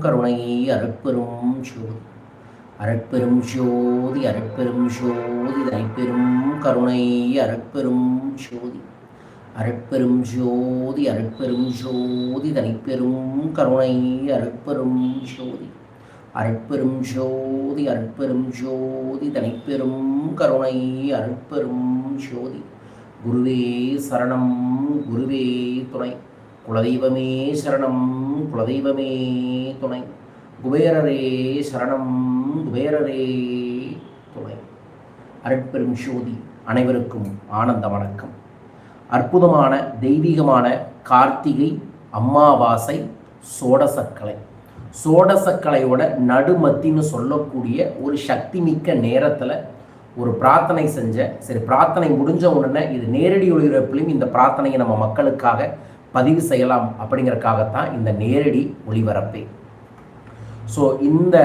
கருணை அருட்பெரும் ஜோதி அருட்பெரும் ஜோதி அருட்பெரும் ஜோதி தனிப்பெரும் கருணை அருட்பெரும் ஜோதி அருட்பெரும் ஜோதி அருட்பெரும் ஜோதி தனிப்பெரும் கருணை அருட்பெரும் ஜோதி அருட்பெரும் ஜோதி அருட்பெரும் ஜோதி தனிப்பெரும் கருணை அருட்பெரும் ஜோதி குருவே சரணம் குருவே துணை. குலதெய்வமே சரணம் குலதெய்வமே துணை. குபேரரே சரணம் குபேரரே துணை. அருட்பெரும் ஜோதி அனைவருக்கும் ஆனந்த வணக்கம். அற்புதமான தெய்வீகமான கார்த்திகை அம்மாவாசை சோடசக்கலை. சோடசக்கலையோட நடுமத்தின்னு சொல்லக்கூடிய ஒரு சக்தி மிக்க நேரத்தில் ஒரு பிரார்த்தனை செஞ்ச சரி பிரார்த்தனை முடிஞ்ச உடனே இது நேரடி ஒளிபரப்பிலையும் இந்த பிரார்த்தனையை நம்ம மக்களுக்காக பதிவு செய்யலாம் அப்படிங்கிறக்காகத்தான் இந்த நேரடி ஒளிபரப்பே. ஸோ இந்த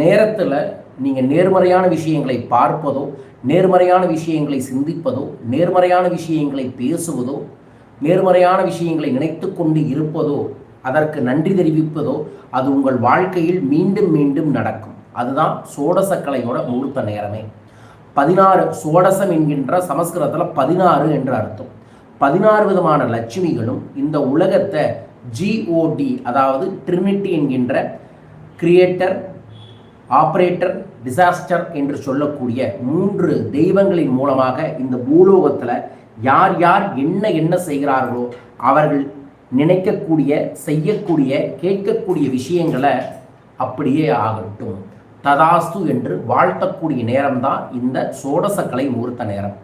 நேரத்தில் நீங்கள் நேர்மறையான விஷயங்களை பார்ப்பதோ நேர்மறையான விஷயங்களை சிந்திப்பதோ நேர்மறையான விஷயங்களை பேசுவதோ நேர்மறையான விஷயங்களை நினைத்து கொண்டு இருப்பதோ அதற்கு நன்றி தெரிவிப்பதோ அது உங்கள் வாழ்க்கையில் மீண்டும் மீண்டும் நடக்கும். அதுதான் சோடசக்கலையோட முகூர்த்த நேரமே. பதினாறு சோடசம் என்கின்ற சமஸ்கிருதத்தில் பதினாறு என்று அர்த்தம். பதினாறு விதமான லட்சுமிகளும் இந்த உலகத்தை ஜிஓடி அதாவது ட்ரினிட்டி என்கின்ற கிரியேட்டர் ஆப்ரேட்டர் டிசாஸ்டர் என்று சொல்லக்கூடிய மூன்று தெய்வங்களின் மூலமாக இந்த பூலோகத்தில் யார் யார் என்ன என்ன செய்கிறார்களோ அவர்கள் நினைக்கக்கூடிய செய்யக்கூடிய கேட்கக்கூடிய விஷயங்களை அப்படியே ஆகட்டும். ததாஸ்து என்று வாழ்த்தக்கூடிய நேரம்தான் இந்த சோடசக்கலை முகூர்த்த நேரம்.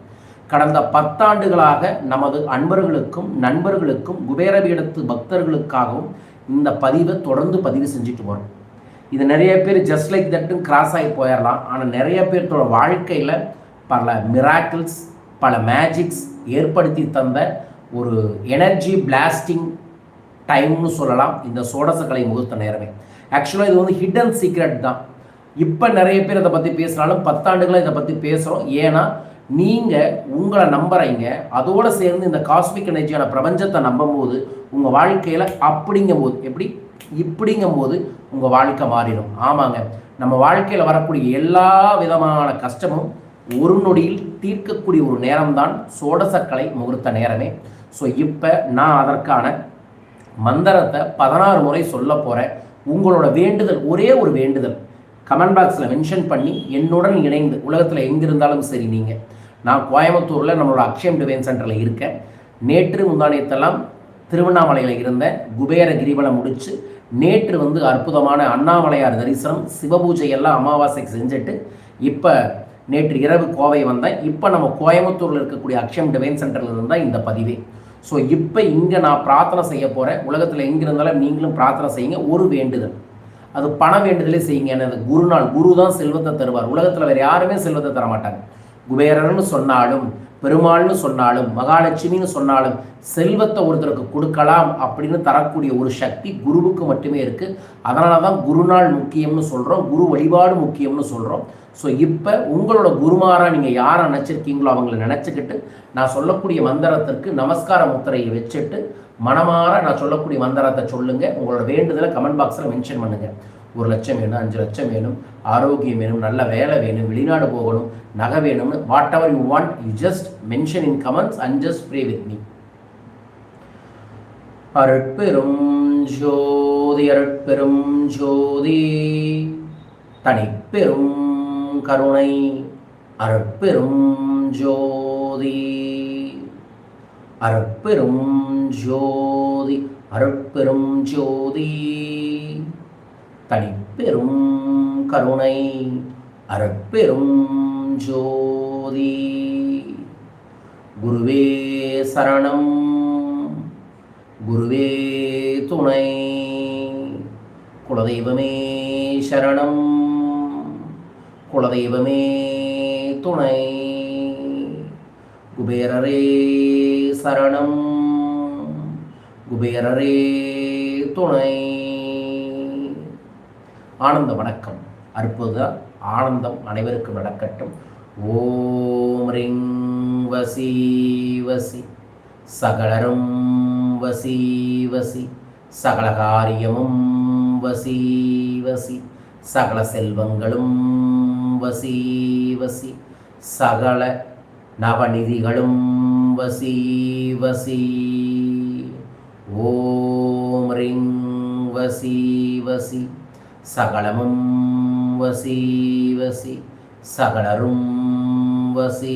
கடந்த பத்தாண்டுகளாக நமது அன்பர்களுக்கும் நண்பர்களுக்கும் குபேரபீடத்து பக்தர்களுக்காகவும் இந்த பதிவை தொடர்ந்து பதிவு செஞ்சுட்டு வரோம் இது நிறைய பேர் ஜஸ்ட் லைக் தட்டும் கிராஸ் ஆகி போயிடலாம் ஆனால் நிறைய பேர்த்தோட வாழ்க்கையில் பல மிராக்கிள்ஸ் பல மேஜிக்ஸ் ஏற்படுத்தி தந்த ஒரு எனர்ஜி பிளாஸ்டிங் டைம்னு சொல்லலாம். இந்த சோடசக்கலை முகூர்த்த நேரமே. ஆக்சுவலாக இது வந்து ஹிடன் சீக்ரெட் தான். இப்போ நிறைய பேர் இதை பற்றி பேசுனாலும் பத்தாண்டுகளாக இதை பற்றி பேசுகிறோம் ஏன்னா நீங்கள் உங்களை நம்புறீங்க அதோடு சேர்ந்து இந்த காஸ்மிக் எனர்ஜியான பிரபஞ்சத்தை நம்பும்போது உங்கள் வாழ்க்கையில் அப்படிங்கும் போது எப்படி? இப்படிங்கும் போது உங்கள் வாழ்க்கை மாறிடும். ஆமாங்க. நம்ம வாழ்க்கையில் வரக்கூடிய எல்லா விதமான கஷ்டமும் ஒரு நொடியில் தீர்க்கக்கூடிய ஒரு நேரம்தான் சோடசக்கலை முகூர்த்த நேரமே. ஸோ இப்போ நான் அதற்கான மந்திரத்தை பதினாறு முறை சொல்ல போகிறேன் உங்களோட வேண்டுதல் ஒரே ஒரு வேண்டுதல். கமெண்ட் பாக்ஸில் மென்ஷன் பண்ணி என்னுடன் இணைந்து உலகத்தில் எங்கே இருந்தாலும் சரி நீங்கள் நான் கோயம்புத்தூரில் நம்மளோட அக்ஷயம் டிவைன் சென்டரில் இருக்கேன். நேற்று முந்தானியத்தெல்லாம் திருவண்ணாமலையில் இருந்த குபேர கிரிவலம் முடித்து நேற்று வந்து அற்புதமான அண்ணாமலையார் தரிசனம் சிவபூஜை எல்லாம் அமாவாசைக்கு செஞ்சுட்டு இப்போ நேற்று இரவு கோவை வந்தேன். இப்போ நம்ம கோயம்புத்தூரில் இருக்கக்கூடிய அக்ஷயம் டிவைன் சென்டரில் இருந்தால் இந்த பதிவே. ஸோ இப்போ இங்கே நான் பிரார்த்தனை செய்ய போகிறேன் உலகத்தில் எங்கே இருந்தாலும் நீங்களும் பிரார்த்தனை செய்யுங்க. ஒரு வேண்டுதல். அது பண வேண்டுதலே செய்யுங்க. ஏன்னா குருநாள். குரு தான் செல்வத்தை தருவார். உலகத்தில் வேறு யாருமே செல்வத்தை தர மாட்டாங்க குபேரன்னு சொன்னாலும் பெருமாள்னு சொன்னாலும் மகாலட்சுமின்னு சொன்னாலும் செல்வத்தை ஒருத்தருக்கு கொடுக்கலாம் அப்படின்னு தரக்கூடிய ஒரு சக்தி குருவுக்கு மட்டுமே இருக்குது அதனால தான் குருநாள் முக்கியம்னு சொல்கிறோம் குரு வழிபாடு முக்கியம்னு சொல்கிறோம் ஸோ இப்போ உங்களோட குருமாராக நீங்கள் யாரை நினச்சிருக்கீங்களோ அவங்கள நினச்சிக்கிட்டு நான் சொல்லக்கூடிய மந்திரத்திற்கு நமஸ்கார முத்திரையை வச்சுட்டு மனமாற நான் சொல்லக்கூடிய மந்திரத்தை சொல்லுங்கள் உங்களோட வேண்டுதலை கமெண்ட் பாக்ஸில் மென்ஷன் பண்ணுங்கள் ஒரு லட்சம் வேணும் அஞ்சு லட்சம் வேணும் ஆரோக்கியம் வேணும் நல்ல வேலை வேணும் வெளிநாடு போகணும் நகை வேணும்னு whatever you want you just mention in comments and just pray with me அருட்பெரும் ஜோதி அருட்பெரும் ஜோதி தனிப்பெரும் கருணை அருட்பெரும் ஜோதி அருட்பெரும் ஜோதி அருட்பெரும் ஜோதி. தனிப்பெரும் கருணை அறப்பெரும் ஜோதி. குருவே சரணம் குருவே துணை. குலதெய்வமே சரணம் குலதெய்வமே துணை. குபேரரே சரணம் குபேரரே துணை. ஆனந்த வணக்கம். அற்புத ஆனந்தம் அனைவருக்கும் நடக்கட்டும். ஓம் ரிங் வசி வசி. சகலரும் வசி வசி. சகலகாரியமும் வசி வசி. சகல செல்வங்களும் வசி வசி. சகல நவநிதிகளும் வசி வசி. ஓம் ரிங் வசி வசி. சகலமும் வசி வசி. சகலரும் வசி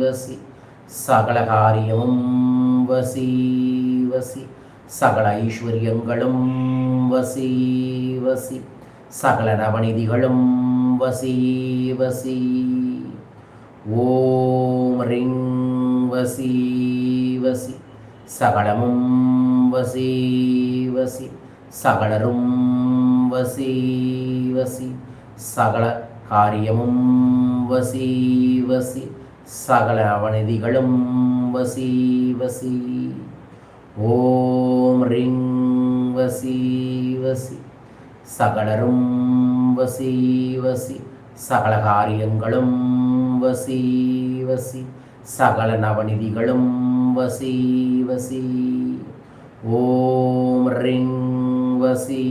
வசி. சகல காரியமும் வசி வசி. சகல ஐஸ்வர்யங்களும் வசி வசி. சகல நவநிதிகளும் வசி வசி. ஓம் ரிங் வசி வசி. சகலமும் வசி வசி. சகலரும் வசி வசி சகல காரியமும் வசி வசி சகல அவநிதிகளும் வசி வசி ஓம் ரிங் வசி வசி சகலரும் வசி வசி சகல காரியங்களும் வசி வசி சகல நவநிதிகளும் வசி வசி ஓம் ரிங் வசி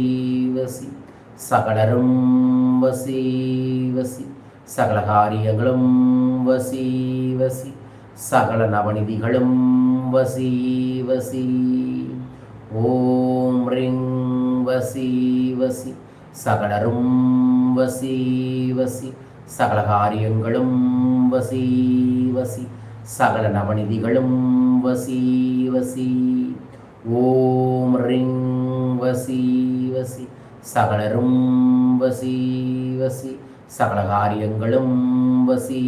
வசி. சகலரும் வசி வசி. சகல காரியங்களும் வசி வசி. சகல நவநிதிகளும் வசி வசி. ஓம் ரிங் வசி வசி. சகலரும் வசி வசி. சகல காரியங்களும் வசி வசி. சகல நவநிதிகளும் வசி வசி. ஓம் ரிங் வசி வசி. சகலரும் வசி வசி. சகல காரியங்களும் வசி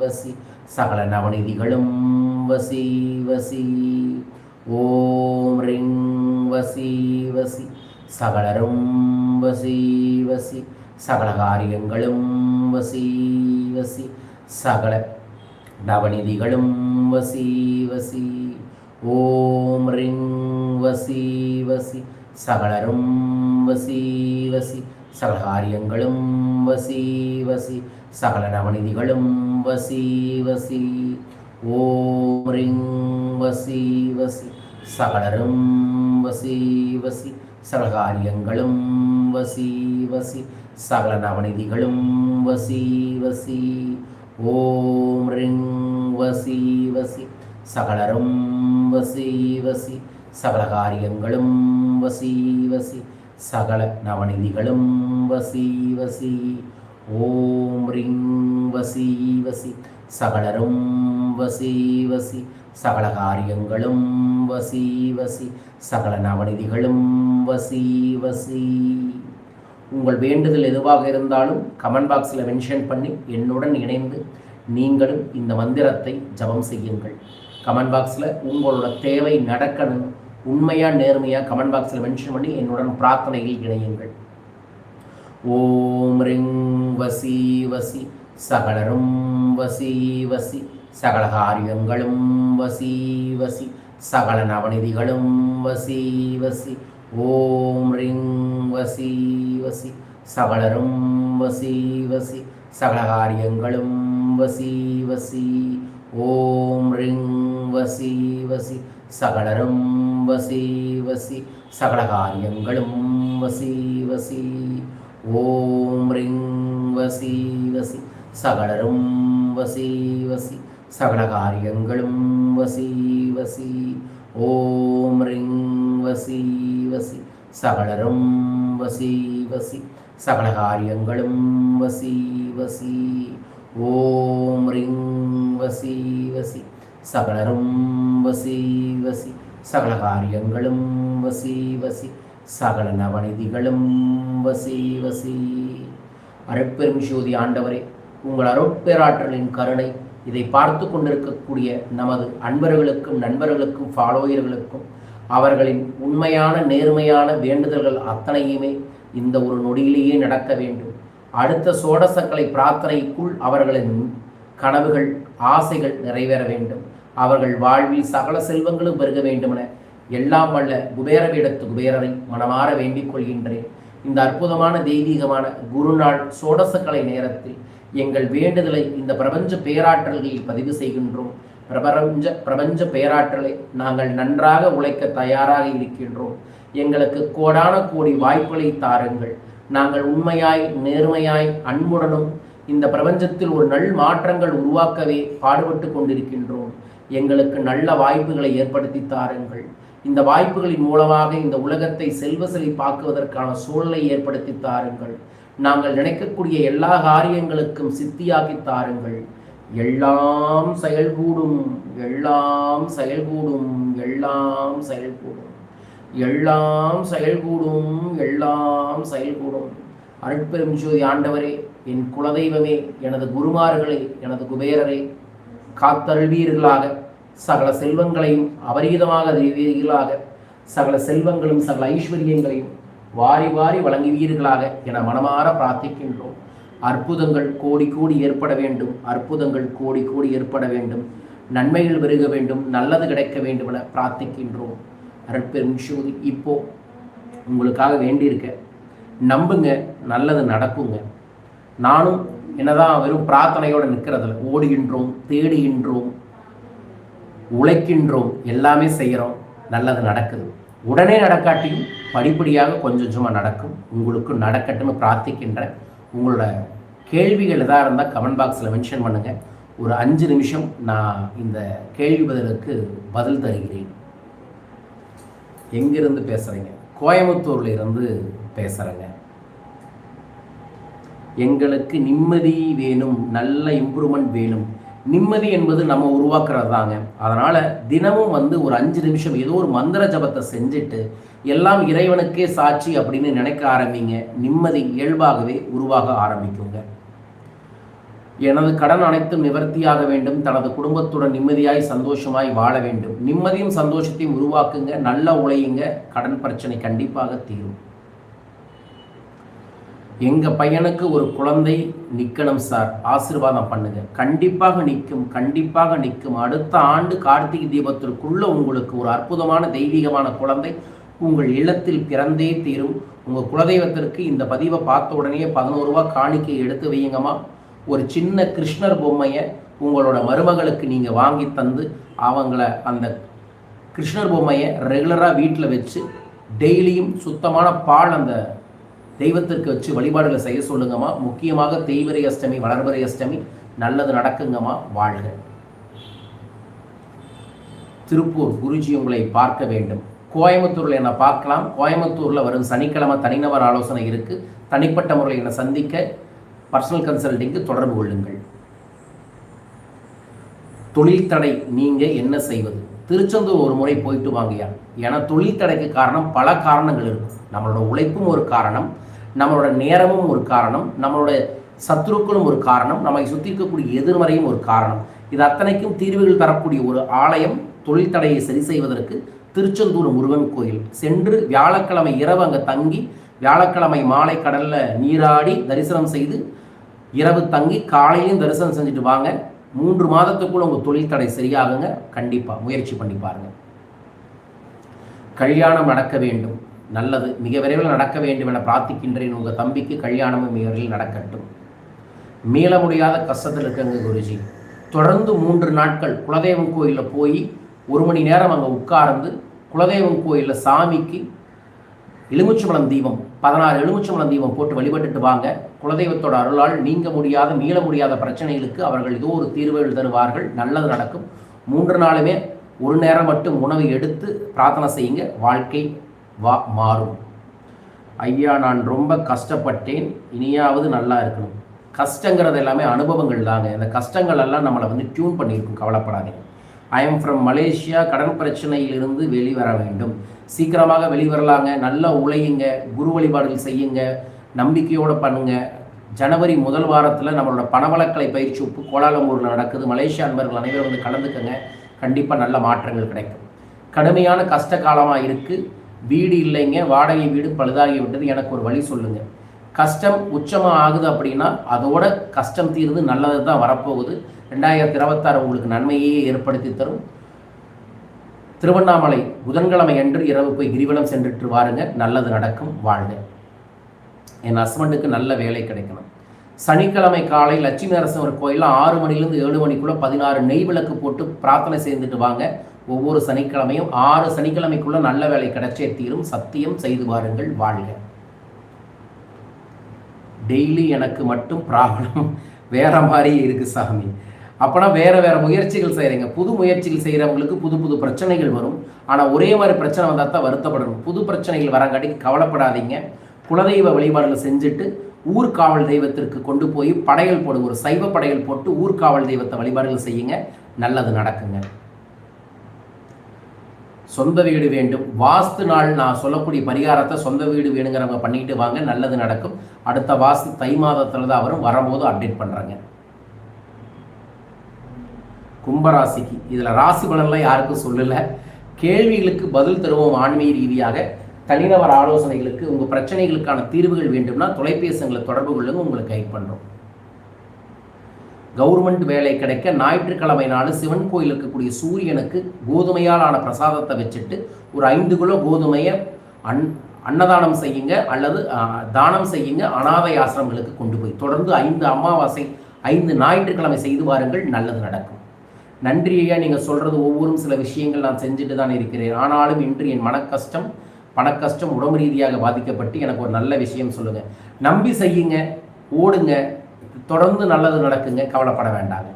வசி. சகல நவநிதிகளும் வசி வசி. ஓம் ரிங் வசி வசி. சகலரும் வசி வசி. சகல காரியங்களும் வசி வசி. சகல நவநிதிகளும் வசி வசி. ஓம் ரிங் வசி வசி. சகலரும் வசி வசி. சகல காரியங்களும் வசி வசி. சகல நவநிதிகளும் வசி வசி. ஓம் ரிங் வசி வசி. சகலரும் வசி வசி. சகல காரியங்களும் வசி வசி. சகல நவநிதிகளும் வசி வசி. ஓம் ரிங் வசி வசி. சகலரும் வசி வசி. சகல காரியங்களும் வசி வசி. சகல நவநிதிகளும் வசி வசி. ஓம் ரிங் வசி வசி. சகலரும் வசி வசி. சகல காரியங்களும் வசி வசி. சகல நவநிதிகளும் வசி வசி. உங்கள் வேண்டுதல் எதுவாக இருந்தாலும் கமெண்ட் பாக்ஸில் மென்ஷன் பண்ணி என்னுடன் இணைந்து நீங்களும் இந்த மந்திரத்தை ஜபம் செய்யுங்கள். கமெண்ட் பாக்ஸில் உங்களோட தேவை நடக்கணும். உண்மையாக நேர்மையாக கமெண்ட் பாக்ஸில் மென்ஷன் பண்ணி என்னுடன் பிரார்த்தனையில் இணையுங்கள். ஓம் ரிங் வசி வசி சகலரும் வசி வசி சகல காரியங்களும் வசி வசி சகல நவநிதிகளும் வசி வசி. ஓம் ரிங் வசி வசி சகலரும் வசி வசி சகல காரியங்களும் வசி வசி. ஓம் ரிங் வசி வசி சகலரும் வசி வசி. சகல காரியங்களும் வசி வசி. ஓம் ரிங் வசி வசி. சகலரும் வசி வசி. சகல காரியங்களும் வசி வசி. ஓம் ரிங் வசி வசி. சகலரும் வசி வசி. சகல காரியங்களும் வசி வசி. ஓம் ரிங் வசி வசி. சகலரும் வசி வசி சகல காரியங்களும் வசி வசி சகல நவநிதிகளும் வசி வசி அருட்பெரும் ஜோதி ஆண்டவரே உங்கள் அருட்பேராற்றலின் கருணை இதை பார்த்து கொண்டிருக்கக்கூடிய நமது அன்பர்களுக்கும் நண்பர்களுக்கும் ஃபாலோயர்களுக்கும் அவர்களின் உண்மையான நேர்மையான வேண்டுதல்கள் அத்தனையுமே இந்த ஒரு நொடியிலேயே நடக்க வேண்டும். அடுத்த சோடசக்கலை பிரார்த்தனைக்குள் அவர்களின் கனவுகள் ஆசைகள் நிறைவேற வேண்டும். அவர்கள் வாழ்வில் சகல செல்வங்களும் பெருக வேண்டுமென எல்லாம் வல்ல குபேர வேடத்து குபேரரை மனமாற வேண்டிக் கொள்கின்றேன். இந்த அற்புதமான தெய்வீகமான குருநாள் சோடசக்கலை நேரத்தில் எங்கள் வேண்டுதலை இந்த பிரபஞ்ச பேராற்றல்களில் பதிவு செய்கின்றோம். பிரபஞ்ச பிரபஞ்ச பேராற்றலை நாங்கள் நன்றாக உழைக்க தயாராக இருக்கின்றோம். எங்களுக்கு கோடான கோடி வாய்ப்புகளை தாருங்கள். நாங்கள் உண்மையாய் நேர்மையாய் அன்புடனும் இந்த பிரபஞ்சத்தில் ஒரு நல் மாற்றங்கள் உருவாக்கவே பாடுபட்டு கொண்டிருக்கின்றோம். எங்களுக்கு நல்ல வாய்ப்புகளை ஏற்படுத்தி தாருங்கள். இந்த வாய்ப்புகளின் மூலமாக இந்த உலகத்தை செல்வ செழிப்பாக்குவதற்கான சூழலை ஏற்படுத்தி தாருங்கள். நாங்கள் நினைக்கக்கூடிய எல்லா காரியங்களுக்கும் சித்தியாக்கி தாருங்கள். எல்லாம் செயல்கூடும் எல்லாம் செயல்கூடும் எல்லாம் செயல்கூடும். எல்லாம் செயல்கூடும் எல்லாம் செயல்கூடும். அருட்பெரும் ஜோதி ஆண்டவரே என் குலதெய்வமே எனது குருமார்களே எனது குபேரரே காத்தருள்வீர்களாக. சகல செல்வங்களையும் அபரீதமாக அறிவீர்களாக சகல செல்வங்களும் சகல ஐஸ்வர்யங்களையும் வாரி வாரி வழங்குவீர்களாக என மனமாற பிரார்த்திக்கின்றோம். அற்புதங்கள் கோடி கோடி ஏற்பட வேண்டும். அற்புதங்கள் கோடி கோடி ஏற்பட வேண்டும். நன்மைகள் பெருக வேண்டும். நல்லது கிடைக்க வேண்டும் என பிரார்த்திக்கின்றோம். அருட்பெருஞ்சோதி இப்போ உங்களுக்காக வேண்டியிருக்க நம்புங்க நல்லது நடக்குங்க. நானும் என்னதான் வெறும் பிரார்த்தனையோடு நிற்கிறதில்ல. ஓடுகின்றோம் தேடுகின்றோம் உழைக்கின்றோம் எல்லாமே செய்கிறோம் நல்லது நடக்குது. உடனே நடக்காட்டியும் படிப்படியாக கொஞ்சம் கொஞ்சமாக நடக்கும். உங்களுக்கு நடக்கட்டும்னு பிரார்த்திக்கின்றேன் உங்களோட கேள்விகள் எதாக இருந்தால் கமெண்ட் பாக்ஸில் மென்ஷன் பண்ணுங்கள் ஒரு அஞ்சு நிமிஷம் நான் இந்த கேள்வி பதிலுக்கு பதில் தருகிறேன். எங்கிருந்து பேசுகிறீங்க கோயம்புத்தூர்ல இருந்து பேசுகிறேங்க எங்களுக்கு நிம்மதி வேணும் நல்ல இம்ப்ரூவ்மெண்ட் வேணும். நிம்மதி என்பது நம்ம உருவாக்குறது தாங்க அதனால் தினமும் வந்து ஒரு அஞ்சு நிமிஷம் ஏதோ ஒரு மந்திர ஜபத்தை செஞ்சுட்டு எல்லாம் இறைவனுக்கே சாட்சி அப்படின்னு நினைக்க ஆரம்பிங்க. நிம்மதி இயல்பாகவே உருவாக ஆரம்பிக்குங்க. எனது கடன் அனைத்தும் நிவர்த்தியாக வேண்டும். தனது குடும்பத்துடன் நிம்மதியாய் சந்தோஷமாய் வாழ வேண்டும். நிம்மதியும் சந்தோஷத்தையும் உருவாக்குங்க. நல்ல உழையுங்க. கடன் பிரச்சனை கண்டிப்பாக தீரும். எங்கள் பையனுக்கு ஒரு குழந்தை நிற்கணும் சார். ஆசீர்வாதம் பண்ணுங்க. கண்டிப்பாக நிற்கும் கண்டிப்பாக நிற்கும் அடுத்த ஆண்டு கார்த்திகை தீபத்திற்குள்ள உங்களுக்கு ஒரு அற்புதமான தெய்வீகமான குழந்தை உங்கள் இல்லத்தில் பிறந்தே தீரும். உங்கள் குலதெய்வத்திற்கு இந்த பதிவை பார்த்த உடனே பதினோரு ரூபா காணிக்கை எடுத்து வையுங்கம்மா. ஒரு சின்ன கிருஷ்ணர் பொம்மையை உங்களோட மருமகளுக்கு நீங்கள் வாங்கி தந்து அவங்கள அந்த கிருஷ்ணர் பொம்மையை ரெகுலராக வீட்டில் வச்சு டெய்லியும் சுத்தமான பால் அந்த தெய்வத்திற்கு வச்சு வழிபாடுகளை செய்ய சொல்லுங்கம்மா. முக்கியமாக தெய்வரை அஷ்டமி வளர்வரை அஷ்டமி நல்லது நடக்குங்கம்மா. வாழ்க. திருப்பூர் குருஜி உங்களை பார்க்க வேண்டும். கோயம்புத்தூரில் என்னை பார்க்கலாம். கோயம்புத்தூரில் வரும் சனிக்கிழமை தனிநபர் ஆலோசனை இருக்குது தனிப்பட்ட முறையில் என்னை சந்திக்க பர்சனல் கன்சல்டிங்க்கு தொடர்பு கொள்ளுங்கள். தொழில் தடை நீங்கள் என்ன செய்வது? திருச்செந்தூர் ஒரு முறை போயிட்டு வாங்கயா ஏன்னா தொழில் தடைக்கு காரணம் பல காரணங்கள் இருக்கும். நம்மளோட உழைப்பும் ஒரு காரணம். நம்மளோட நேரமும் ஒரு காரணம் நம்மளோட சத்ருக்களும் ஒரு காரணம் நம்மை சுற்றி இருக்கக்கூடிய எதிர்மறையும் ஒரு காரணம். இது அத்தனைக்கும் தீர்வுகள் தரக்கூடிய ஒரு ஆலயம் தொழில் தடையை சரி செய்வதற்கு திருச்செந்தூர் முருகன் கோயில். சென்று வியாழக்கிழமை இரவு அங்கே தங்கி வியாழக்கிழமை மாலை கடலில் நீராடி தரிசனம் செய்து இரவு தங்கி காலையிலையும் தரிசனம் செஞ்சுட்டு வாங்க. மூன்று மாதத்துக்குள்ள உங்கள் தொழில் தடை சரியாகுங்க. கண்டிப்பாக முயற்சி பண்ணி பாருங்க. கல்யாணம் நடக்க வேண்டும். நல்லது மிக விரைவில் நடக்க வேண்டும் என பிரார்த்திக்கின்றேன். உங்கள் தம்பிக்கு கல்யாணமும் மிக விரைவில் நடக்கட்டும். மீள முடியாத கஷ்டத்தில் இருக்கங்க குருஜி. தொடர்ந்து மூன்று நாட்கள் குலதெய்வம் கோயிலில் போய் ஒரு மணி நேரம் அங்கே உட்கார்ந்து குலதெய்வம் கோயிலில் சாமிக்கு எலுமிச்சம்பழம் தீபம் பதினாறு எலுமிச்சம்பழம் தீபம் போட்டு வழிபட்டுட்டு வாங்க. குலதெய்வத்தோட அருளால் நீங்க முடியாத மீள முடியாத பிரச்சனைகளுக்கு அவர்கள் ஏதோ ஒரு தீர்வுகள் தருவார்கள் நல்லது நடக்கும். மூன்று நாளுமே ஒரு நேரம் மட்டும் உணவு எடுத்து பிரார்த்தனை செய்யுங்க. வாழ்க்கை வா மாறும். ஐயா நான் ரொம்ப கஷ்டப்பட்டேன். இனியாவது நல்லா இருக்கணும். கஷ்டங்கிறது எல்லாமே அனுபவங்கள் தாங்க. இந்த கஷ்டங்கள் எல்லாம் நம்மளை வந்து டியூன் பண்ணியிருக்கும். கவலைப்படாதீங்க ஐ எம் ஃப்ரம் மலேசியா கடன் பிரச்சனையிலிருந்து வெளிவர வேண்டும். சீக்கிரமாக வெளிவரலாங்க. நல்லா உழையுங்க. குரு வழிபாடுகள் செய்யுங்க. நம்பிக்கையோடு பண்ணுங்க. ஜனவரி முதல் வாரத்தில் நம்மளோட பணவளக்கலை பயிற்சி உப்பு கோலாலம்பூரில் நடக்குது. மலேசியா அன்பர்கள் அனைவரும் வந்து கலந்துக்கங்க. கண்டிப்பாக நல்ல மாற்றங்கள் கிடைக்கும். கடுமையான கஷ்ட காலமாக இருக்குது வீடு இல்லைங்க வாடகை வீடு பழுதாகி விட்டது எனக்கு ஒரு வழி சொல்லுங்கள் கஷ்டம் உச்சமாக ஆகுது அப்படின்னா அதோட கஷ்டம் தீர்ந்து நல்லது தான் வரப்போகுது. ரெண்டாயிரத்தி இருபத்தாறு உங்களுக்கு நன்மையே ஏற்படுத்தி தரும். திருவண்ணாமலை புதன்கிழமை அன்று இரவு போய் கிரிவலம் சென்றுட்டு வாருங்க. நல்லது நடக்கும் வாழ்க. என் ஹஸ்பண்டுக்கு நல்ல வேலை கிடைக்கணும். சனிக்கிழமை காலை லட்சுமி நரசிம்மர் கோயிலில் ஆறு மணிலேருந்து ஏழு மணிக்குள்ளே பதினாறு நெய் விளக்கு போட்டு பிரார்த்தனை செய்துட்டு வாங்க. ஒவ்வொரு சனிக்கிழமையும் ஆறு சனிக்கிழமைக்குள்ள நல்ல வேலை கிடைச்சே தீரும். சத்தியம் செய்து வாருங்கள் வாழ்க. டெய்லி எனக்கு மட்டும் ப்ராப்ளம். வேற மாதிரி இருக்கு சாமி. அப்போனா வேற வேற முயற்சிகள் செய்கிறீங்க புது முயற்சிகள் செய்கிறவங்களுக்கு புது புது பிரச்சனைகள் வரும். ஆனால் ஒரே மாதிரி பிரச்சனை வந்தால் தான் வருத்தப்படணும். புது பிரச்சனைகள் வரங்காட்டிக்கு கவலைப்படாதீங்க. குலதெய்வ வழிபாடுகளை செஞ்சுட்டு ஊர்காவல் தெய்வத்திற்கு கொண்டு போய் படையல் போடு. ஒரு சைவ படையல் போட்டு ஊர்காவல் தெய்வத்தை வழிபாடுகள் செய்யுங்க. நல்லது நடக்குங்க. சொந்த வீடு வேண்டும். வாஸ்து நாள் நான் சொல்லக்கூடிய பரிகாரத்தை சொந்த வீடு வேணுங்கிறவங்க பண்ணிட்டு வாங்க நல்லது நடக்கும். அடுத்த வாஸ்து தை மாதத்தில் தான் வரும். வரும்போது அப்டேட் பண்ணுறாங்க கும்பராசிக்கு. இதில் ராசி பலன்லாம் யாருக்கும் சொல்லலை. கேள்விகளுக்கு பதில் தருவோம் ஆன்மீக ரீதியாக. தனிநபர் ஆலோசனைகளுக்கு உங்கள் பிரச்சனைகளுக்கான தீர்வுகள் வேண்டும்னா தொலைபேசிகளை தொடர்பு கொள்ளுங்க. உங்களுக்கு கைட் பண்ணுறோம் கவர்மெண்ட் வேலை கிடைக்க ஞாயிற்றுக்கிழமை நாள் சிவன் கோயில் இருக்கக்கூடிய சூரியனுக்கு கோதுமையால் ஆன பிரசாதத்தை வச்சுட்டு ஒரு ஐந்து கிலோ கோதுமையை அன் அன்னதானம் செய்யுங்க அல்லது தானம் செய்யுங்க அனாதை ஆசிரமங்களுக்கு கொண்டு போய். தொடர்ந்து ஐந்து அமாவாசை ஐந்து ஞாயிற்றுக்கிழமை செய்து வாருங்கள் நல்லது நடக்கும். நன்றி ஐயா நீங்கள் சொல்கிறது ஒவ்வொரு சில விஷயங்கள் நான் செஞ்சுட்டு தான் இருக்கிறேன். ஆனாலும் இன்று என் மனக்கஷ்டம் பணக்கஷ்டம் உடம்பு ரீதியாக பாதிக்கப்பட்டு எனக்கு ஒரு நல்ல விஷயம் சொல்லுங்கள் நம்பி செய்யுங்க ஓடுங்க தொடர்ந்து நல்லது நடக்குங்க கவலைப்பட வேண்டாங்க.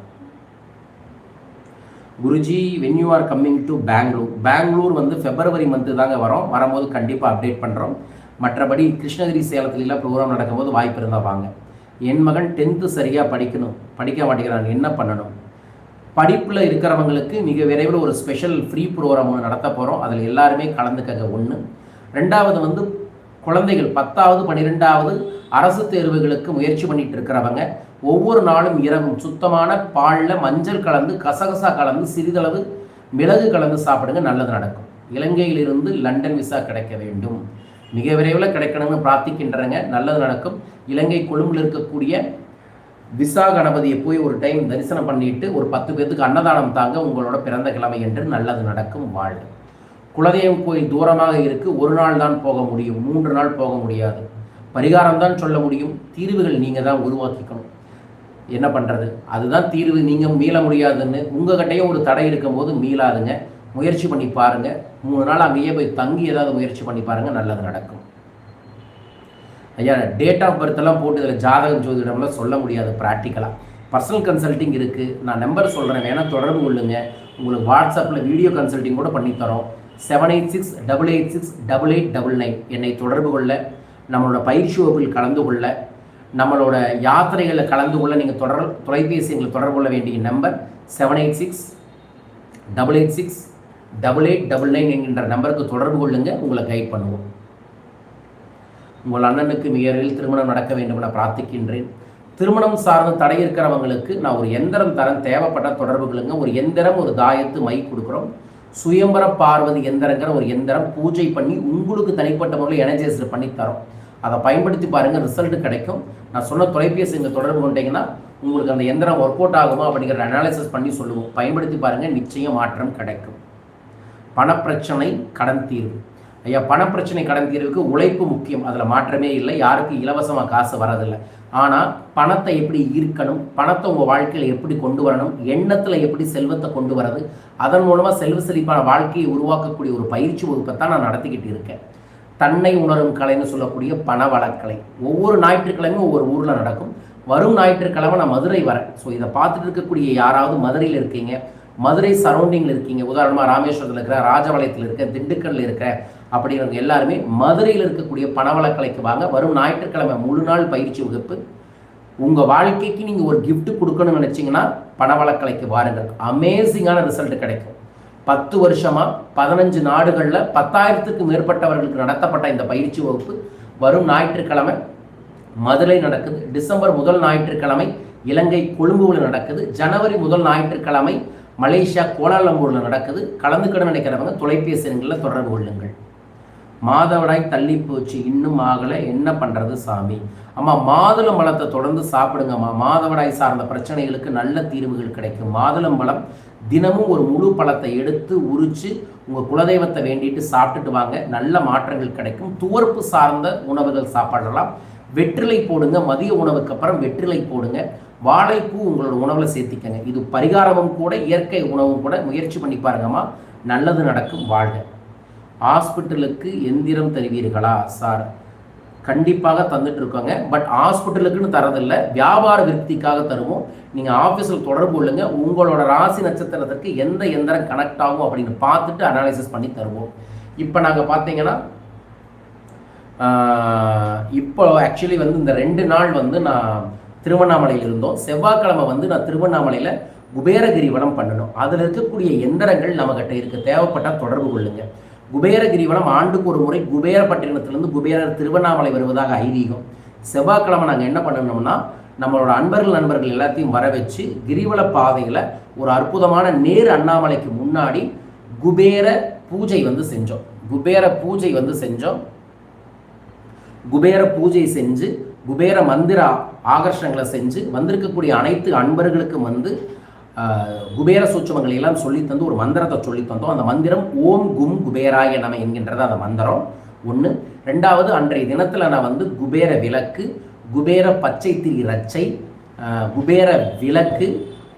Guruji when you are coming to Bangalore Bangalore வந்து ஃபெப்ரவரி மந்த்து தாங்க வரோம். வரும்போது கண்டிப்பாக அப்டேட் பண்ணுறோம் மற்றபடி கிருஷ்ணகிரி சேலத்துலலாம் ப்ரோக்ராம் நடக்கும்போது வாய்ப்பு இருந்தால் வாங்க. என் மகன் டென்த்து சரியாக படிக்கணும். படிக்க மாட்டேங்கிறான். என்ன பண்ணணும்? படிப்பில் இருக்கிறவங்களுக்கு மிக விரைவில் ஒரு ஸ்பெஷல் ஃப்ரீ ப்ரோக்ராம் ஒன்று நடத்த போகிறோம் அதில் எல்லாருமே கலந்துக்கங்க. ஒன்று ரெண்டாவது வந்து குழந்தைகள் பத்தாவது பன்னிரெண்டாவது அரசு தேர்வுகளுக்கு முயற்சி பண்ணிட்டு இருக்கிறவங்க ஒவ்வொரு நாளும் இரவும் சுத்தமான பாலில் மஞ்சள் கலந்து கசகசா கலந்து சிறிதளவு மிளகு கலந்து சாப்பிடுங்க நல்லது நடக்கும். இலங்கையிலிருந்து லண்டன் விசா கிடைக்க வேண்டும். மிக விரைவில் கிடைக்கணும்னு பிரார்த்திக்கின்றங்க நல்லது நடக்கும். இலங்கை கொழும்பில் இருக்கக்கூடிய விசா கணபதியை போய் ஒரு டைம் தரிசனம் பண்ணிட்டு ஒரு பத்து பேர்த்துக்கு அன்னதானம் தாங்க உங்களோட பிறந்த கிழமை என்று நல்லது நடக்கும் வாழ். குலதெய்வம் கோயில் தூரமாக இருக்குது ஒரு நாள் தான் போக முடியும் மூன்று நாள் போக முடியாது. பரிகாரம் தான் சொல்ல முடியும் தீர்வுகள் நீங்கள் தான் உருவாக்கிக்கணும். என்ன பண்ணுறது அதுதான் தீர்வு நீங்கள் மீள முடியாதுன்னு. உங்ககிட்டயும் ஒரு தடை இருக்கும்போது மீளாதுங்க. முயற்சி பண்ணி பாருங்கள் மூணு நாள் அங்கேயே போய் தங்கி ஏதாவது முயற்சி பண்ணி பாருங்கள் நல்லது நடக்கும். ஐயா டேட் ஆஃப் பர்த்லாம் போட்டு இதில் ஜாதகம் ஜோதிடம்லாம் சொல்ல முடியாது ப்ராக்டிக்கலாக பர்சனல் கன்சல்ட்டிங் இருக்குது நான் நம்பர் சொல்கிறேன் வேணால் தொடர்பு கொள்ளுங்க. உங்களுக்கு வாட்ஸ்அப்பில் வீடியோ கன்சல்ட்டிங் கூட பண்ணித்தரோம் seven eight six double eight six double eight double nine என்னை தொடர்பு கொள்ள நம்மளோட பயிற்சி வகுப்பில் கலந்து கொள்ள நம்மளோட யாத்திரைகளில் கலந்து கொள்ள நீங்கள் தொடர் தொலைபேசி எங்களை தொடர்பு கொள்ள வேண்டிய number seven eight six double eight six double eight double nine என்கின்ற நம்பருக்கு தொடர்பு கொள்ளுங்கள் உங்களை கைட் பண்ணுவோம். உங்கள் அண்ணனுக்கு மிகரில் திருமணம் நடக்க வேண்டும் என பிரார்த்திக்கின்றேன். திருமணம் சார்ந்த தடை இருக்கிறவங்களுக்கு நான் ஒரு எந்திரம் தரம் தேவைப்பட்ட தொடர்பு கொள்ளுங்க. ஒரு எந்திரம் ஒரு தாயத்து மை கொடுக்குறோம். சுயம்பர பார்வதி எந்திரங்கிற ஒரு எந்திரம் பூஜை பண்ணி உங்களுக்கு தனிப்பட்ட முறையில் எனர்ஜைஸ் பண்ணி தரோம் அதை பயன்படுத்தி பாருங்கள் ரிசல்ட் கிடைக்கும். நான் சொன்ன தொலைபேசி இங்கே தொடர்பு கொண்டீங்கன்னா உங்களுக்கு அந்த எந்திரம் ஒர்க் அவுட் ஆகுமா அப்படிங்கிற அனாலிசிஸ் பண்ணி சொல்லுவோம். பயன்படுத்தி பாருங்கள் நிச்சயம் மாற்றம் கிடைக்கும். பணப்பிரச்சனை கடன் தீர்வு. ஐயா பணப்பிரச்சனை கடன் தீர்வுக்கு உழைப்பு முக்கியம். அதில் மாற்றமே இல்லை. யாருக்கும் இலவசமாக காசு வரதில்லை ஆனால் பணத்தை எப்படி ஈர்க்கணும்? பணத்தை உங்கள் வாழ்க்கையில் எப்படி கொண்டு வரணும்? எண்ணத்தில் எப்படி செல்வத்தை கொண்டு வரது அதன் மூலமாக செல்வ செழிப்பான வாழ்க்கையை உருவாக்கக்கூடிய ஒரு பயிற்சி வகுப்பை தான் நான் நடத்திக்கிட்டு இருக்கேன். தன்னை உணரும் கலைன்னு சொல்லக்கூடிய பண வழக்கலை ஒவ்வொரு ஞாயிற்றுக்கிழமையும் ஒவ்வொரு ஊரில் நடக்கும். வரும் ஞாயிற்றுக்கிழமை நான் மதுரை வரேன். ஸோ இதை பார்த்துட்டு இருக்கக்கூடிய யாராவது மதுரையில் இருக்கீங்க மதுரை சரௌண்டிங்கில் இருக்கீங்க உதாரணமாக ராமேஸ்வரத்தில் இருக்கிற ராஜபாளையத்தில் இருக்க திண்டுக்கல்லில் இருக்கிற அப்படிங்கிறவங்க எல்லாருமே மதுரையில் இருக்கக்கூடிய பணவளக்கலைக்கு வாங்க. வரும் ஞாயிற்றுக்கிழமை முழு நாள் பயிற்சி வகுப்பு. உங்கள் வாழ்க்கைக்கு நீங்கள் ஒரு கிஃப்ட் கொடுக்கணும்னு நினச்சிங்கன்னா பணவளக்கலைக்கு வாருங்கள் அமேசிங்கான ரிசல்ட் கிடைக்கும். பத்து வருஷமாக பதினஞ்சு நாடுகளில் பத்தாயிரத்துக்கு மேற்பட்டவர்களுக்கு நடத்தப்பட்ட இந்த பயிற்சி வகுப்பு. வரும் ஞாயிற்றுக்கிழமை மதுரை நடக்குது. டிசம்பர் முதல் ஞாயிற்றுக்கிழமை இலங்கை கொழும்புவில் நடக்குது. ஜனவரி முதல் ஞாயிற்றுக்கிழமை மலேசியா கோலாலம்பூரில் நடக்குது. கலந்துக்கணும்னு நினைக்கிறவங்க தொலைபேசி எண்களில் தொடர்பு கொள்ளுங்கள். மாதவிடாய் தள்ளி போச்சு இன்னும் ஆகலை. என்ன பண்ணுறது சாமி? அம்மா மாதுளம் பழத்தை தொடர்ந்து சாப்பிடுங்கம்மா மாதவிடாய் சார்ந்த பிரச்சனைகளுக்கு நல்ல தீர்வுகள் கிடைக்கும். மாதுளம் பழம் தினமும் ஒரு முழு பழத்தை எடுத்து உரித்து உங்கள் குலதெய்வத்தை வேண்டிட்டு சாப்பிட்டுட்டு வாங்க. நல்ல மாற்றங்கள் கிடைக்கும். துவர்ப்பு சார்ந்த உணவுகள் சாப்பிடலாம். வெற்றிலை போடுங்க. மதிய உணவுக்கு அப்புறம் வெற்றிலை போடுங்க. வாழைப்பூ உங்களோட உணவில் சேர்த்திக்கங்க. இது பரிகாரமும் கூட இயற்கை உணவும் கூட முயற்சி பண்ணி பாருங்கம்மா நல்லது நடக்கும். வாழ்க. ஹாஸ்பிட்டலுக்கு எந்திரம் தருவீர்களா சார்? கண்டிப்பாக தந்துட்டு இருக்காங்க பட் ஹாஸ்பிட்டலுக்குன்னு தரதில்லை. வியாபார விருத்திக்காக தருவோம் நீங்கள் ஆஃபீஸில் தொடர்பு கொள்ளுங்க. உங்களோட ராசி நட்சத்திரத்திற்கு எந்த எந்திரம் கனெக்ட் ஆகும் அப்படின்னு பார்த்துட்டு அனாலிசிஸ் பண்ணி தருவோம். இப்போ நாங்கள் பார்த்தீங்கன்னா இப்போ ஆக்சுவலி வந்து இந்த ரெண்டு நாள் வந்து நான் திருவண்ணாமலையில் இருந்தோம். செவ்வாய்க்கிழமை வந்து நான் திருவண்ணாமலையில் குபேரகிரிவனம் பண்ணணும். அதில் இருக்கக்கூடிய எந்திரங்கள் நம்மகிட்ட இருக்குது தேவைப்பட்டால் தொடர்பு கொள்ளுங்கள் குபேர கிரிவலம் ஆண்டுக்கு ஒரு முறை குபேரப்பட்டினத்திலிருந்து குபேரர் திருவண்ணாமலை வருவதாக ஐதீகம். செவ்வாய்க்கிழமை நாங்கள் என்ன பண்ணணும்னா நம்மளோட அன்பர்கள் நண்பர்கள் எல்லாத்தையும் வர வச்சு கிரிவல பாதையில் ஒரு அற்புதமான நேர் அண்ணாமலைக்கு முன்னாடி குபேர பூஜை வந்து செஞ்சோம். குபேர பூஜை வந்து செஞ்சோம். குபேர பூஜை செஞ்சு குபேர மந்திர ஆகர்ஷங்களை செஞ்சு வந்திருக்கக்கூடிய அனைத்து அன்பர்களுக்கும் வந்து குபேர சூட்சமங்களை எல்லாம் சொல்லித்தந்து ஒரு மந்திரத்தை சொல்லித்தந்தோம் அந்த மந்திரம் ஓம் கும் குபேராய நம என்கின்றது அந்த மந்திரம். ஒன்று ரெண்டாவது அன்றைய தினத்தில் நான் வந்து குபேர விளக்கு குபேர பச்சை திரி ரச்சை குபேர விளக்கு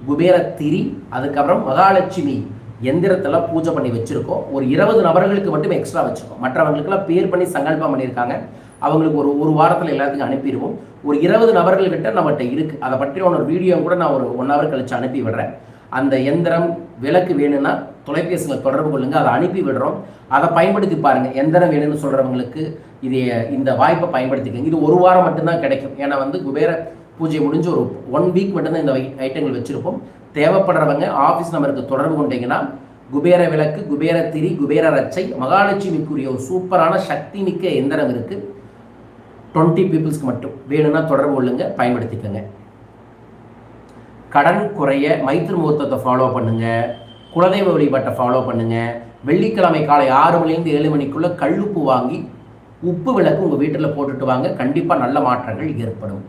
குபேர திரி அதுக்கப்புறம் மகாலட்சுமி எந்திரத்தில் பூஜை பண்ணி வச்சுருக்கோம். ஒரு இருபது நபர்களுக்கு மட்டும் எக்ஸ்ட்ரா வச்சுருக்கோம். மற்றவங்களுக்கெல்லாம் பேர் பண்ணி சங்கல்பம் பண்ணியிருக்காங்க. அவங்களுக்கு ஒரு ஒரு வாரத்தில் எல்லாத்துக்கும் அனுப்பிடுவோம். ஒரு இருபது நபர்கள்கிட்ட நம்மகிட்ட இருக்குது அதை பற்றி ஒரு வீடியோ கூட நான் ஒரு ஒன் ஹவர் கழித்து அனுப்பி விடுறேன். அந்த எந்திரம் விளக்கு வேணும்னா தொலைபேசியில் தொடர்பு கொள்ளுங்கள் அதை அனுப்பி விடுறோம். அதை பயன்படுத்தி பாருங்கள் எந்திரம் வேணும்னு சொல்கிறவங்களுக்கு இதை இந்த வாய்ப்பை பயன்படுத்திக்கங்க. இது ஒரு வாரம் மட்டும்தான் கிடைக்கும். ஏன்னா வந்து குபேர பூஜை முடிஞ்சு ஒரு ஒன் வீக் மட்டும்தான் இந்த ஐட்டங்கள் வச்சுருப்போம். தேவைப்படுறவங்க ஆஃபீஸ் நம்பருக்கு தொடர்பு கொண்டீங்கன்னா குபேர விளக்கு குபேர திரி குபேர ரச்சை மகாலட்சுமிக்குரிய ஒரு சூப்பரான சக்தி மிக்க எந்திரம் இருக்குது டுவெண்ட்டி பீப்புள்ஸ்க்கு மட்டும். வேணும்னா தொடர்பு கொள்ளுங்க பயன்படுத்திக்கோங்க. கடன் குறைய மைத்திரு முகூர்த்தத்தை ஃபாலோ பண்ணுங்க. குலதெய்வ வழிபாட்டை ஃபாலோ பண்ணுங்க. வெள்ளிக்கிழமை காலை ஆறு மணிலேருந்து ஏழு மணிக்குள்ளே கல்லுப்பு வாங்கி உப்பு விளக்கு உங்கள் வீட்டில் போட்டுட்டு வாங்க. கண்டிப்பாக நல்ல மாற்றங்கள் ஏற்படும்.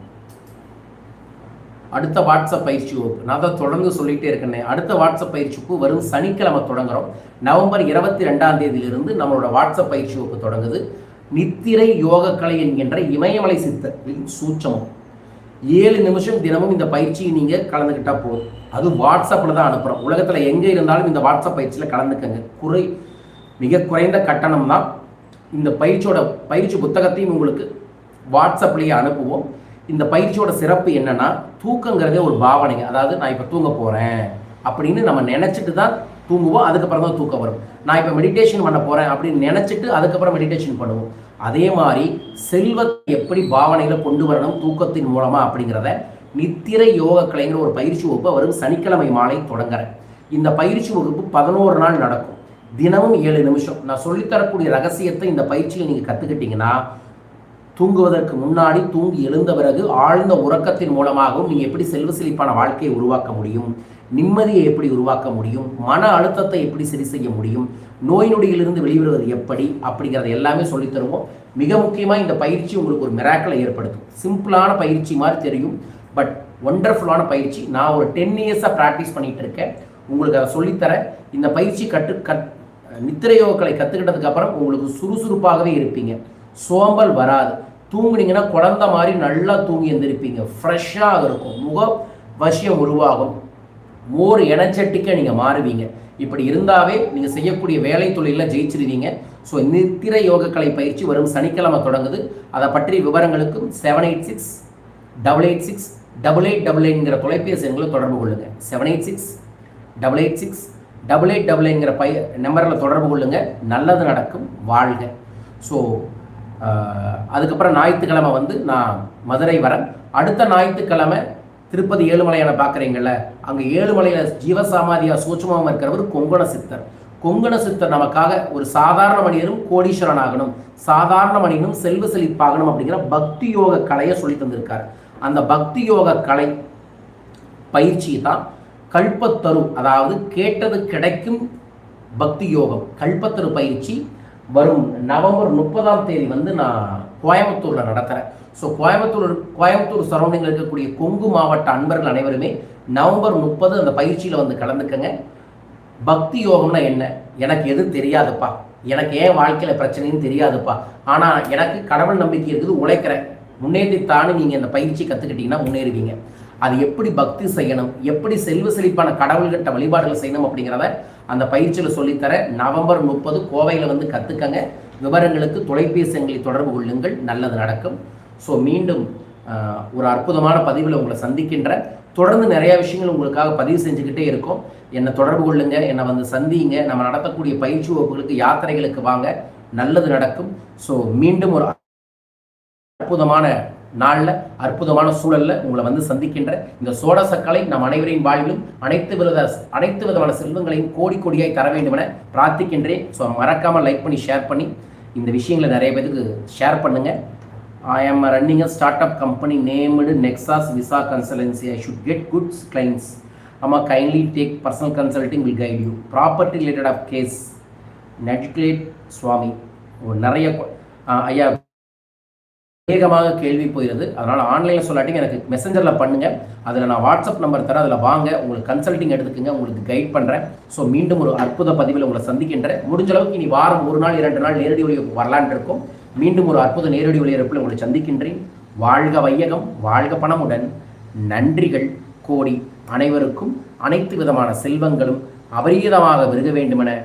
அடுத்த வாட்ஸ்அப் பயிற்சி வகுப்பு. நான் தான் தொடர்ந்து சொல்லிகிட்டே இருக்கேன். அடுத்த வாட்ஸ்அப் பயிற்சி வகுப்பு வரும் சனிக்கிழமை தொடங்குறோம். நவம்பர் இருபத்தி ரெண்டாம் தேதியிலிருந்து நம்மளோட வாட்ஸ்அப் பயிற்சி வகுப்பு தொடங்குது. நித்திரை யோகக்கலை என்கின்ற இமயமலை சித்தரின் சூட்சமம். ஏழு நிமிஷம் தினமும் இந்த பயிற்சியை நீங்கள் கலந்துக்கிட்டால் போதும். அது வாட்ஸ்அப்பில் தான் அனுப்புகிறோம் உலகத்தில் எங்கே இருந்தாலும் இந்த வாட்ஸ்அப் பயிற்சியில் கலந்துக்கங்க. குறை மிக குறைந்த கட்டணம் தான் இந்த பயிற்சியோட பயிற்சி புத்தகத்தையும் உங்களுக்கு வாட்ஸ்அப்லேயே அனுப்புவோம். இந்த பயிற்சியோட சிறப்பு என்னென்னா தூக்கங்கிறதே ஒரு பாவனைங்க. அதாவது நான் இப்போ தூங்க போகிறேன் அப்படின்னு நம்ம நினச்சிட்டு தான் தூங்குவோம் அதுக்கப்புறம் தான் தூக்கம் வரும். நான் இப்போ மெடிடேஷன் பண்ண போகிறேன் அப்படின்னு நினச்சிட்டு அதுக்கப்புறம் மெடிடேஷன் பண்ணுவோம். அதே மாதிரி செல்வத்தை எப்படி பாவனையில் கொண்டு வரணும் தூக்கத்தின் மூலமாக அப்படிங்கிறத நித்திரை யோக கலைங்கிற ஒரு பயிற்சி வகுப்பு வரும் சனிக்கிழமை மாலை தொடங்குறேன் இந்த பயிற்சி வகுப்பு பதினோரு நாள் நடக்கும். தினமும் ஏழு நிமிஷம். நான் சொல்லித்தரக்கூடிய ரகசியத்தை இந்த பயிற்சியை நீங்கள் கற்றுக்கிட்டீங்கன்னா தூங்குவதற்கு முன்னாடி தூங்கி எழுந்த பிறகு ஆழ்ந்த உறக்கத்தின் மூலமாகவும் நீங்கள் எப்படி செல்வ செழிப்பான வாழ்க்கையை உருவாக்க முடியும்? நிம்மதியை எப்படி உருவாக்க முடியும்? மன அழுத்தத்தை எப்படி சரி செய்ய முடியும்? நோய் நொடியிலிருந்து வெளிவருவது எப்படி? அப்படிங்கிறத எல்லாமே சொல்லித் தருவோம். மிக முக்கியமாக இந்த பயிற்சி உங்களுக்கு ஒரு மிராக்களை ஏற்படுத்தும். சிம்பிளான பயிற்சி மாதிரி தெரியும். பட் ஒண்டர்ஃபுல்லான பயிற்சி. நான் ஒரு டென் இயர்ஸாக ப்ராக்டிஸ் பண்ணிகிட்டு இருக்கேன். உங்களுக்கு அதை சொல்லித்தரேன் இந்த பயிற்சி கற்று கட் நித்திரை கற்றுக்கிட்டதுக்கப்புறம் கற்றுக்கிட்டதுக்கு அப்புறம் உங்களுக்கு சுறுசுறுப்பாகவே இருப்பீங்க. சோம்பல் வராது. தூங்குனீங்கன்னா குழந்த மாதிரி நல்லா தூங்கி எழுந்திருப்பீங்க ஃப்ரெஷ்ஷாக இருக்கும். முக வசியம் உருவாகும். மோர் எனர்ஜெட்டிக்காக நீங்கள் மாறுவீங்க. இப்படி இருந்தாவே நீங்கள் செய்யக்கூடிய வேலை தொழிலில் ஜெயிச்சிருவீங்க. ஸோ நித்திர யோகக்கலை பயிற்சி வரும் சனிக்கிழமை தொடங்குது. அதை பற்றிய விவரங்களுக்கும் seven eight six double eight six double eight double எயிட்ங்கிற தொலைபேசி எண்களை தொடர்பு கொள்ளுங்கள் seven eight six double eight six double eight double எயிட்ங்கிற பய நம்பரில் தொடர்பு கொள்ளுங்கள் நல்லது நடக்கும். வாழ்க. ஸோ அதுக்கப்புறம் ஞாயிற்றுக்கிழமை வந்து நான் மதுரை வரேன். அடுத்த ஞாயிற்றுக்கிழமை திருப்பதி ஏழுமலையான பார்க்குறீங்கல்ல அங்கே ஏழுமலையில் ஜீவசாமாதியாக சூட்சமாக இருக்கிறவர் கொங்கண சித்தர். கொங்கண சித்தர் நமக்காக ஒரு சாதாரண மனிதனும் கோடீஸ்வரன் ஆகணும். சாதாரண மனிதனும் செல்வ செழிப்பாகணும் அப்படிங்கிற பக்தி யோக கலையை சொல்லி தந்திருக்கார். அந்த பக்தி யோக கலை பயிற்சி தான் கல்பத்தரு அதாவது கேட்டது கிடைக்கும் பக்தி யோகம். கல்பத்தரு பயிற்சி வரும் நவம்பர் முப்பதாம் தேதி வந்து நான் கோயம்புத்தூரில் நடத்துகிறேன் ஸோ கோயம்புத்தூர் கோயம்புத்தூர் சரௌண்டிங்கில் இருக்கக்கூடிய கொங்கு மாவட்ட அன்பர்கள் அனைவருமே நவம்பர் முப்பது அந்த பயிற்சியில் வந்து கலந்துக்கங்க. பக்தி யோகம்னா என்ன? எனக்கு எது தெரியாதுப்பா. எனக்கு ஏன் வாழ்க்கையில் பிரச்சனைன்னு தெரியாதுப்பா. ஆனால் எனக்கு கடவுள் நம்பிக்கை இருக்குது உழைக்கிறேன். முன்னேறி தானே நீங்கள் இந்த பயிற்சி கற்றுக்கிட்டீங்கன்னா முன்னேறுவீங்க. அது எப்படி பக்தி செய்யணும்? எப்படி செல்வ செழிப்பான கடவுள்கிட்ட வழிபாடுகள் செய்யணும் அப்படிங்கிறத அந்த பயிற்சியில் சொல்லித்தர நவம்பர் முப்பது கோவையில் வந்து கற்றுக்கங்க விவரங்களுக்கு தொலைபேசி எங்களை தொடர்பு கொள்ளுங்கள். நல்லது நடக்கும். ஸோ மீண்டும் ஒரு அற்புதமான பதிவில் உங்களை சந்திக்கின்ற தொடர்ந்து நிறையா விஷயங்கள் உங்களுக்காக பதிவு செஞ்சுக்கிட்டே இருக்கும். என்னை தொடர்பு கொள்ளுங்க என்னை வந்து சந்திங்க நம்ம நடத்தக்கூடிய பயிற்சி வகுப்புகளுக்கு யாத்திரைகளுக்கு வாங்க நல்லது நடக்கும். ஸோ மீண்டும் ஒரு அற்புதமான நாளில் அற்புதமான சூழலில் உங்களை வந்து சந்திக்கின்ற இந்த சோடசக்கலை நம் அனைவரின் வாழ்விலும் அனைத்து வித அனைத்து விதமான செல்வங்களையும் கோடி கோடியாய் தர வேண்டும் என பிரார்த்திக்கின்றேன். ஸோ மறக்காமல் லைக் பண்ணி ஷேர் பண்ணி இந்த விஷயங்களை நிறைய பேருக்கு ஷேர் பண்ணுங்கள் I am running a start up company named Nexus visa consultancy I should get goods clients ஆமாம் kindly take personal consulting will guide you property related of case நெட்லேட் சுவாமி நிறைய ஐயா வேகமாக கேள்வி போயிடுது அதனால் ஆன்லைனில் சொல்லாட்டிங்க எனக்கு மெசஞ்சரில் பண்ணுங்கள் அதில் நான் வாட்ஸ்அப் நம்பர் தரேன் அதில் வாங்க. உங்களுக்கு கன்சல்ட்டிங் எடுத்துக்கங்க உங்களுக்கு கைட் பண்ணுறேன் ஸோ மீண்டும் ஒரு அற்புத பதிவில் உங்களை சந்திக்கின்றேன். முடிஞ்ச அளவுக்கு இனி வாரம் ஒரு நாள் இரண்டு நாள் நேரடி ஒளி வரலான் இருக்கும். மீண்டும் ஒரு அற்புத நேரடி ஒளிபரப்பில் உங்களை சந்திக்கின்றேன். வாழ்க வையகம் வாழ்க பணமுடன். நன்றிகள் கோடி அனைவருக்கும். அனைத்து விதமான செல்வங்களும் அபரீதமாக விருக வேண்டுமென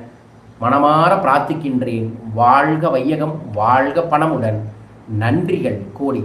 மனமாற பிரார்த்திக்கின்றேன். வாழ்க வையகம் வாழ்க பணமுடன். நன்றிகள் கோடி.